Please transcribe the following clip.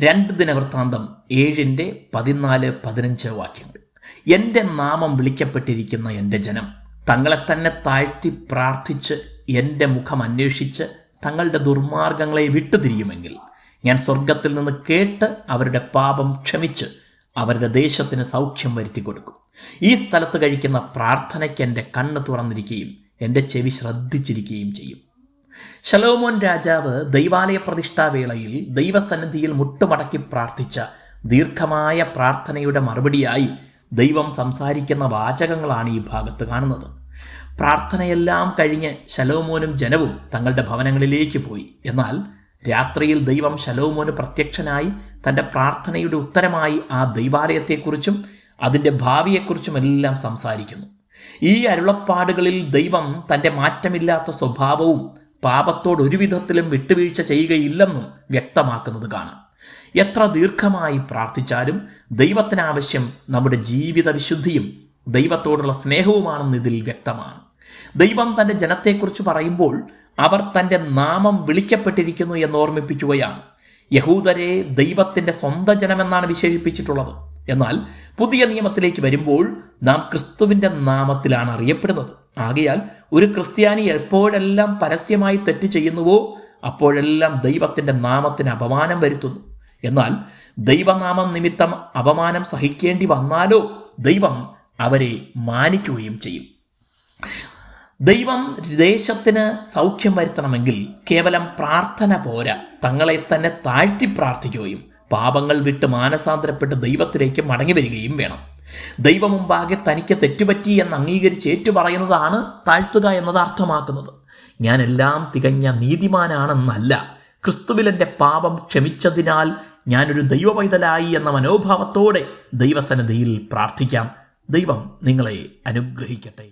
രണ്ട് ദിനവൃത്താന്തം ഏഴിന്റെ പതിനാല് പതിനഞ്ച് വാക്യങ്ങൾ. എന്റെ നാമം വിളിക്കപ്പെട്ടിരിക്കുന്ന എന്റെ ജനം തങ്ങളെ തന്നെ താഴ്ത്തി പ്രാർത്ഥിച്ച് എന്റെ മുഖം അന്വേഷിച്ച് തങ്ങളുടെ ദുർമാർഗങ്ങളെ വിട്ടുതിരിയുമെങ്കിൽ ഞാൻ സ്വർഗത്തിൽ നിന്ന് കേട്ട് അവരുടെ പാപം ക്ഷമിച്ച് അവരുടെ ദേശത്തിന് സൗഖ്യം വരുത്തി കൊടുക്കും. ഈ സ്ഥലത്ത് കഴിക്കുന്ന പ്രാർത്ഥനയ്ക്ക് എന്റെ കണ്ണ് തുറന്നിരിക്കുകയും എന്റെ ചെവി ശ്രദ്ധിച്ചിരിക്കുകയും ചെയ്യും. ശലോമോൻ രാജാവ് ദൈവാലയ പ്രതിഷ്ഠാവേളയിൽ ദൈവസന്നിധിയിൽ മുട്ടുമടക്കി പ്രാർത്ഥിച്ച ദീർഘമായ പ്രാർത്ഥനയുടെ മറുപടിയായി ദൈവം സംസാരിക്കുന്ന വാചകങ്ങളാണ് ഈ ഭാഗത്ത് കാണുന്നത്. പ്രാർത്ഥനയെല്ലാം കഴിഞ്ഞ് ശലോമോനും ജനവും തങ്ങളുടെ ഭവനങ്ങളിലേക്ക് പോയി. എന്നാൽ രാത്രിയിൽ ദൈവം ശലോമോന് പ്രത്യക്ഷനായി തന്റെ പ്രാർത്ഥനയുടെ ഉത്തരമായി ആ ദൈവാലയത്തെക്കുറിച്ചും അതിന്റെ ഭാവിയെക്കുറിച്ചും എല്ലാം സംസാരിക്കുന്നു. ഈ അരുളപ്പാടുകളിൽ ദൈവം തന്റെ മാറ്റമില്ലാത്ത സ്വഭാവവും പാപത്തോട് ഒരു വിധത്തിലും വിട്ടുവീഴ്ച ചെയ്യുകയില്ലെന്നും വ്യക്തമാക്കുന്നത് കാണാം. എത്ര ദീർഘമായി പ്രാർത്ഥിച്ചാലും ദൈവത്തിനാവശ്യം നമ്മുടെ ജീവിത വിശുദ്ധിയും ദൈവത്തോടുള്ള സ്നേഹവുമാണെന്ന് ഇതിൽ വ്യക്തമാണ്. ദൈവം തന്റെ ജനത്തെക്കുറിച്ച് പറയുമ്പോൾ അവർ തന്റെ നാമം വിളിക്കപ്പെട്ടിരിക്കുന്നു എന്ന് ഓർമ്മിപ്പിക്കുകയാണ്. യഹൂദരെ ദൈവത്തിന്റെ സ്വന്തം ജനമെന്നാണ് വിശേഷിപ്പിച്ചിട്ടുള്ളത്. എന്നാൽ പുതിയ നിയമത്തിലേക്ക് വരുമ്പോൾ നാം ക്രിസ്തുവിന്റെ നാമത്തിലാണ് അറിയപ്പെടുന്നത്. ആകയാൽ ഒരു ക്രിസ്ത്യാനി എപ്പോഴെല്ലാം പരസ്യമായി തെറ്റ് ചെയ്യുന്നുവോ അപ്പോഴെല്ലാം ദൈവത്തിന്റെ നാമത്തിന് അപമാനം വരുത്തുന്നു. എന്നാൽ ദൈവനാമം നിമിത്തം അപമാനം സഹിക്കേണ്ടി വന്നാലോ ദൈവം അവരെ മാനിക്കുകയും ചെയ്യും. ദൈവം ദേശത്തിന് സൗഖ്യം വരുത്തണമെങ്കിൽ കേവലം പ്രാർത്ഥന പോരാ. തങ്ങളെ തന്നെ താഴ്ത്തി പ്രാർത്ഥിക്കുകയും പാപങ്ങൾ വിട്ട് മാനസാന്തരപ്പെട്ട് ദൈവത്തിലേക്ക് മടങ്ങി വരികയും വേണം. ദൈവമുമ്പാകെ തനിക്ക് തെറ്റുപറ്റി എന്ന് അംഗീകരിച്ച് ഏറ്റുപറയുന്നതാണ് താഴ്ത്തുക എന്നത് അർത്ഥമാക്കുന്നത്. ഞാൻ എല്ലാം തികഞ്ഞ നീതിമാനാണെന്നല്ല. ക്രിസ്തുവിലെന്റെ പാപം ക്ഷമിച്ചതിനാൽ ഞാനൊരു ദൈവപൈതലായി എന്ന മനോഭാവത്തോടെ ദൈവസന്നിധിയിൽ പ്രാർത്ഥിക്കാം. ദൈവം നിങ്ങളെ അനുഗ്രഹിക്കട്ടെ.